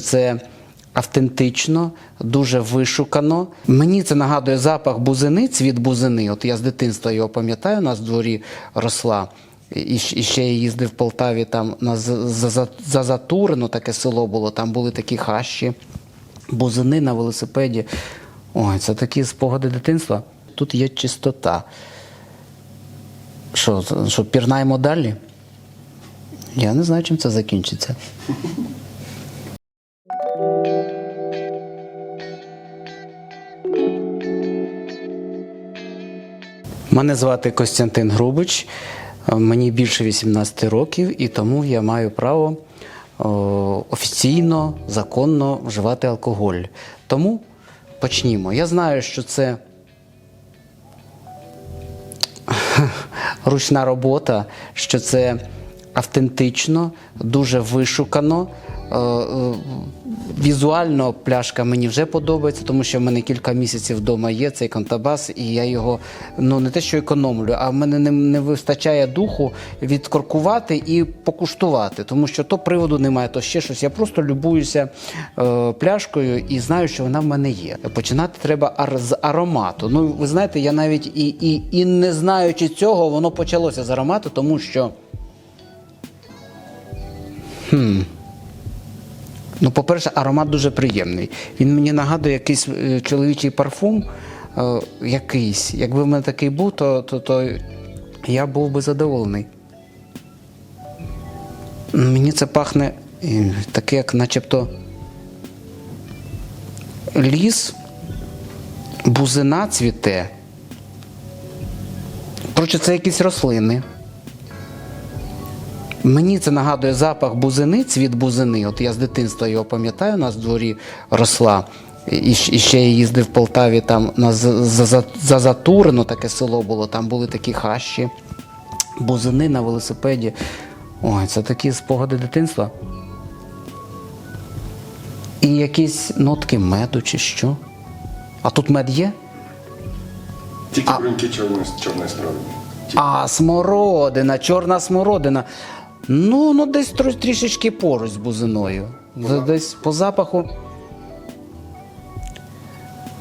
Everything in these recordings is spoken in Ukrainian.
Це автентично, дуже вишукано. Мені це нагадує запах бузини, цвіт бузини. От я з дитинства його пам'ятаю, у нас в дворі росла. І, ще я їздив в Полтаві там на Зазатурину, таке село було, там були такі хащі, бузини на велосипеді. Ой, це такі спогади дитинства. Тут є чистота. Що, що пірнаємо далі? Я не знаю, чим це закінчиться. Мене звати Костянтин Грубич, мені більше 18 років, і тому я маю право офіційно, законно вживати алкоголь. Тому почнімо. Я знаю, що це ручна робота, що це автентично, дуже вишукано. Е, е, Візуально пляшка мені вже подобається, тому що в мене кілька місяців вдома є цей контрабас, і я його ну не те, що економлю, а в мене не, не вистачає духу відкоркувати і покуштувати, тому що то приводу немає, то ще щось. Я просто любуюся е, пляшкою і знаю, що вона в мене є. Починати треба ар- з аромату. Ну, ви знаєте, я навіть і, і, і не знаючи цього, воно почалося з аромату, тому що. Ну, по-перше, аромат дуже приємний. Він мені нагадує якийсь е, чоловічий парфум. Е, якийсь. Якби в мене такий був, то, то, то я був би задоволений. Мені це пахне е, таке, як начебто ліс, бузина цвіте. Коротше, це якісь рослини. Мені це нагадує запах бузини, цвіт бузини. От я з дитинства його пам'ятаю, у нас в дворі росла. І, ще я їздив в Полтаві там на З- З- таке село було, там були такі хащі, бузини на велосипеді. Ой, це такі спогади дитинства. І якісь нотки меду чи що. А тут мед є? Тільки бруньки чорної страви. А, смородина, чорна смородина. Ну, ну десь тр- трішечки поруч з бузиною. З- Десь по запаху.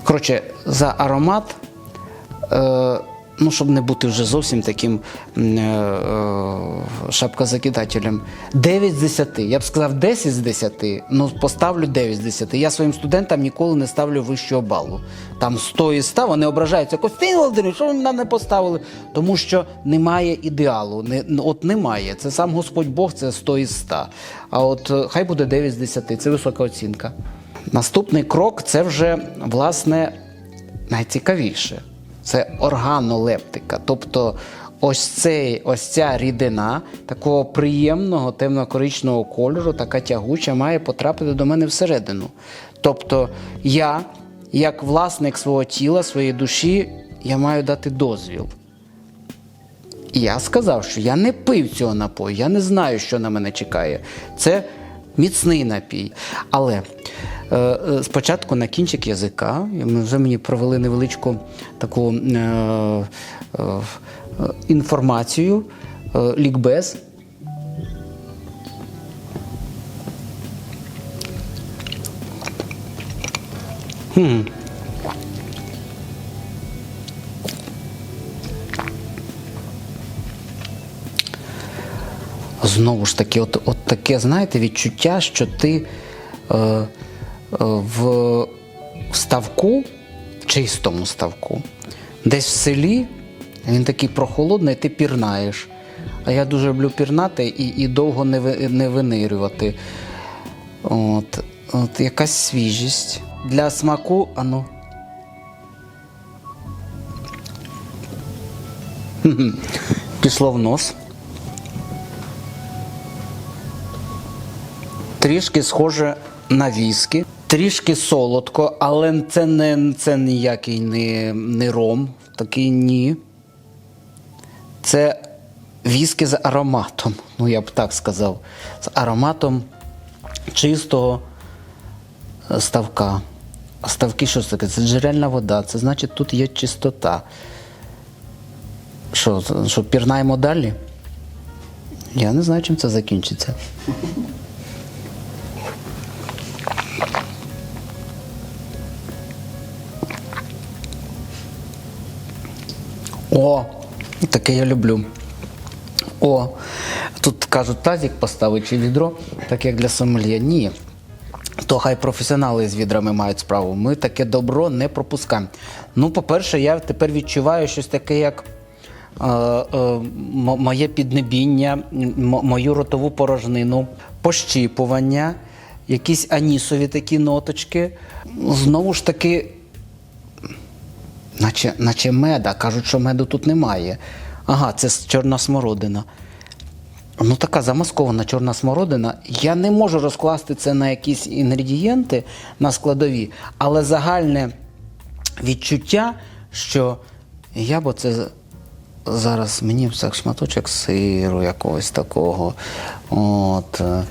Коротше, за аромат, е, ну, щоб не бути вже зовсім таким е, е, шапкозакидателем, 9 з 10. Я б сказав 10 з 10, ну поставлю 9 з 10. Я своїм студентам ніколи не ставлю вищого балу. Там 100 із 100, вони ображаються. Костянтин Володимирович, що ви нам не поставили? Тому що немає ідеалу. Не, от немає. Це сам Господь Бог, це 100 із 100. А от е, хай буде 9 з 10, це висока оцінка. Наступний крок це вже, власне, найцікавіше. Це органолептика. Тобто ось, цей, ось ця рідина такого приємного темно-коричного кольору, така тягуча, має потрапити до мене всередину. Тобто я, як власник свого тіла, своєї душі, я маю дати дозвіл. І я сказав, що я не пив цього напою, я не знаю, що на мене чекає. Це міцний напій. Але е, е, спочатку на кінчик язика, ми вже мені провели невеличку таку е, е, інформацію, е, лікбез. Знову ж таки, от, от таке, знаєте, відчуття, що ти е, е, в, ставку, чистому ставку, десь в селі, він такий прохолодний, ти пірнаєш. А я дуже люблю пірнати і, і довго не, не винирювати. От, от якась свіжість. Для смаку, ану. Пішло в нос. Трішки схоже на віскі, трішки солодко, але це не це ніякий не, не ром, такий ні. Це віскі з ароматом, ну я б так сказав, з ароматом чистого е, ставка. А ставки що це таке? Це джерельна вода, це значить тут є чистота. Що, що пірнаємо далі? Я не знаю, чим це закінчиться. О, таке я люблю. О, тут кажуть, тазик поставити чи відро, так як для сомельє. Ні. То хай професіонали з відрами мають справу. Ми таке добро не пропускаємо. Ну, по-перше, я тепер відчуваю щось таке, як е, е, моє піднебіння, мою ротову порожнину, пощіпування, якісь анісові такі ноточки. Знову ж таки, наче, наче меда. Кажуть, що меду тут немає. Ага, це чорна смородина. Ну, така замаскована чорна смородина. Я не можу розкласти це на якісь інгредієнти на складові, але загальне відчуття, що я б оце зараз мені все шматочок сиру якогось такого. От, е,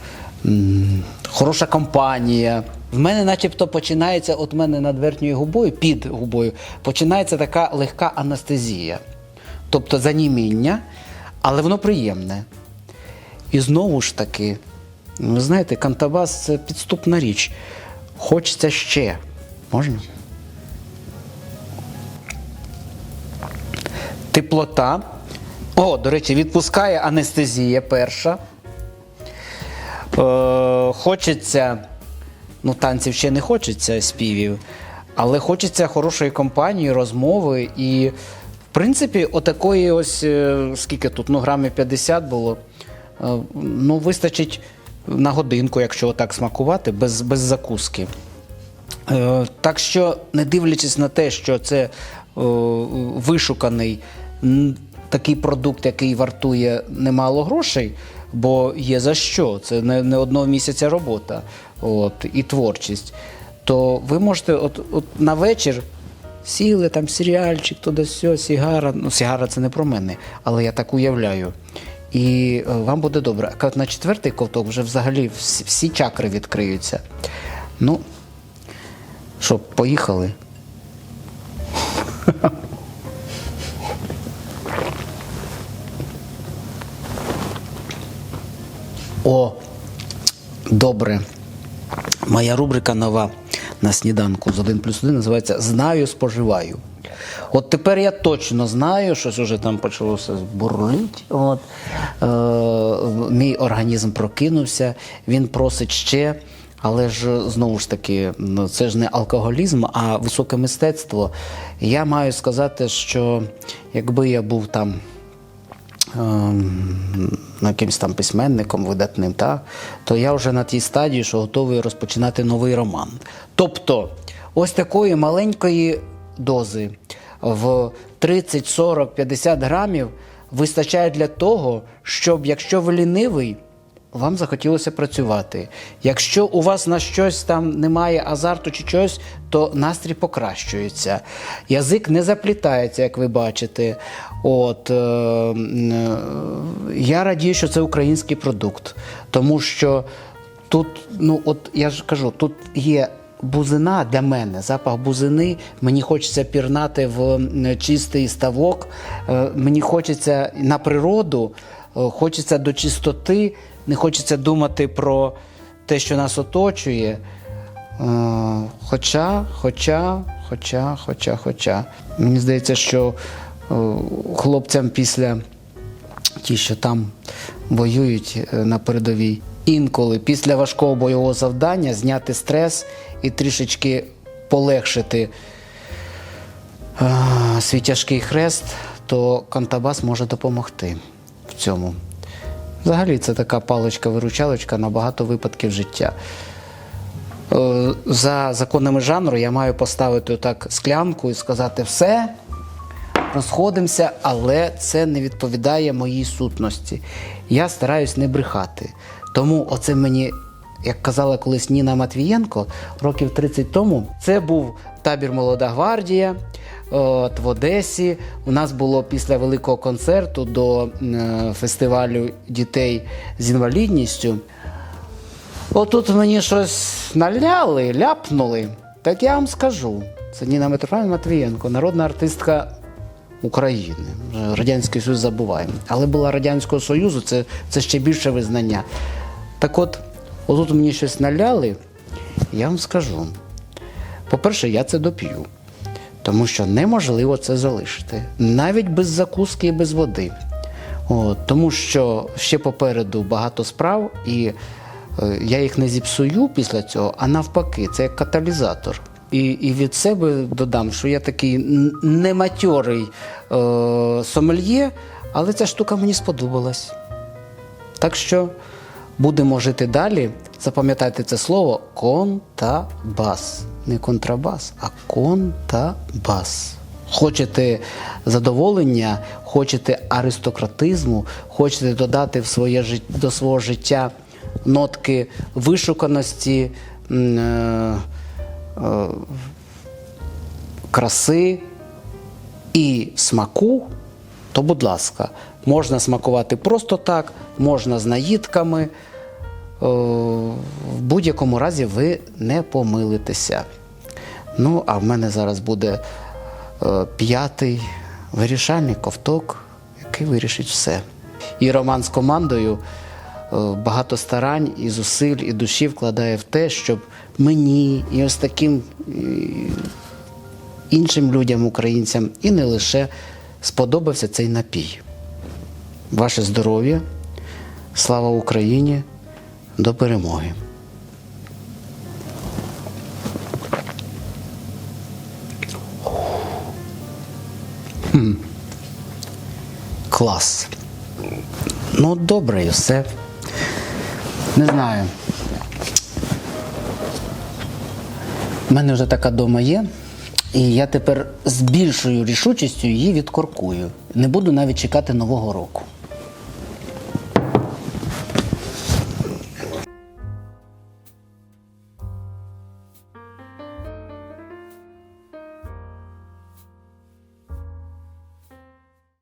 хороша компанія. В мене начебто починається, от мене над верхньою губою, під губою, починається така легка анестезія. Тобто заніміння, але воно приємне. І знову ж таки, ви знаєте, кантабас це підступна річ. Хочеться ще. Можна? Теплота. О, до речі, відпускає анестезія перша. Е, хочеться, ну, танців ще не хочеться співів, але хочеться хорошої компанії, розмови. І, в принципі, отакої ось, е, скільки тут, ну, грамів 50 було. е, Ну, вистачить на годинку, якщо отак смакувати, без, без закуски. Е, Так що, не дивлячись на те, що це вишуканий такий продукт, який вартує немало грошей, бо є за що, це не, не одного місяця робота от, і творчість, то ви можете от, от на вечір сіли там серіальчик, туди сьо, сігара. Ну, сігара це не про мене, але я так уявляю. І е, вам буде добре. А на четвертий ковток вже взагалі всі, всі чакри відкриються. Ну, що, поїхали? О, добре. Моя рубрика нова на сніданку з 1 плюс 1 називається Знаю, споживаю. От тепер я точно знаю, щось вже там почалося бурлить. От, е, мій організм прокинувся, він просить ще. Але ж знову ж таки, ну, це ж не алкоголізм, а високе мистецтво. Я маю сказати, що якби я був там якимсь там письменником видатним, та, то я вже на тій стадії, що готовий розпочинати новий роман. Тобто, ось такої маленької дози в 30, 40, 50 грамів вистачає для того, щоб якщо ви лінивий, вам захотілося працювати. Якщо у вас на щось там немає азарту чи чогось, то настрій покращується. Язик не заплітається, як ви бачите. От, е, е, я радію, що це український продукт, тому що тут, ну от я ж кажу, тут є. Бузина для мене, запах бузини. Мені хочеться пірнати в чистий ставок. е, Мені хочеться на природу, е, хочеться до чистоти, не хочеться думати про те, що нас оточує. Е, Хоча, хоча, хоча, хоча, хоча. Мені здається, що е, хлопцям після ті, що там воюють е, на передовій, інколи після важкого бойового завдання зняти стрес і трішечки полегшити е, свій тяжкий хрест, то Кантабас може допомогти в цьому. Взагалі, це така паличка-виручалочка на багато випадків життя. Е, За законами жанру я маю поставити отак склянку і сказати все, розходимося, але це не відповідає моїй сутності. Я стараюсь не брехати. Тому оце мені, як казала колись Ніна Матвієнко, років 30 тому, це був табір Молода гвардія. От, в Одесі у нас було після великого концерту до е, фестивалю дітей з інвалідністю. Отут мені щось наляли, ляпнули. Так я вам скажу. Це Ніна Митрофанівна Матвієнко, народна артистка України. Радянський Союз забуваємо. Але була Радянського Союзу, це, це ще більше визнання. Так от, отут мені щось наляли, я вам скажу. По-перше, я це доп'ю. Тому що неможливо це залишити, навіть без закуски і без води. От, тому що ще попереду багато справ, і е, я їх не зіпсую після цього, а навпаки, це як каталізатор. І, і від себе додам, що я такий нематьорий е, сомельє, але ця штука мені сподобалась. Так що будемо жити далі. Запам'ятайте це слово контабас. Не контрабас, а контабас. Хочете задоволення, хочете аристократизму, хочете додати в своє, до свого життя нотки вишуканості, е, е, краси і смаку, то, будь ласка, можна смакувати просто так, можна з наїдками. В будь-якому разі ви не помилитеся. Ну, а в мене зараз буде е, п'ятий вирішальний ковток, який вирішить все. І Роман з командою е, багато старань і зусиль, і душі вкладає в те, щоб мені і ось таким іншим людям, українцям, і не лише сподобався цей напій. Ваше здоров'я, слава Україні, до перемоги! Хм. Клас. Ну, добре, все. Не знаю. У мене вже така дома є, і я тепер з більшою рішучістю її відкоркую. Не буду навіть чекати Нового року.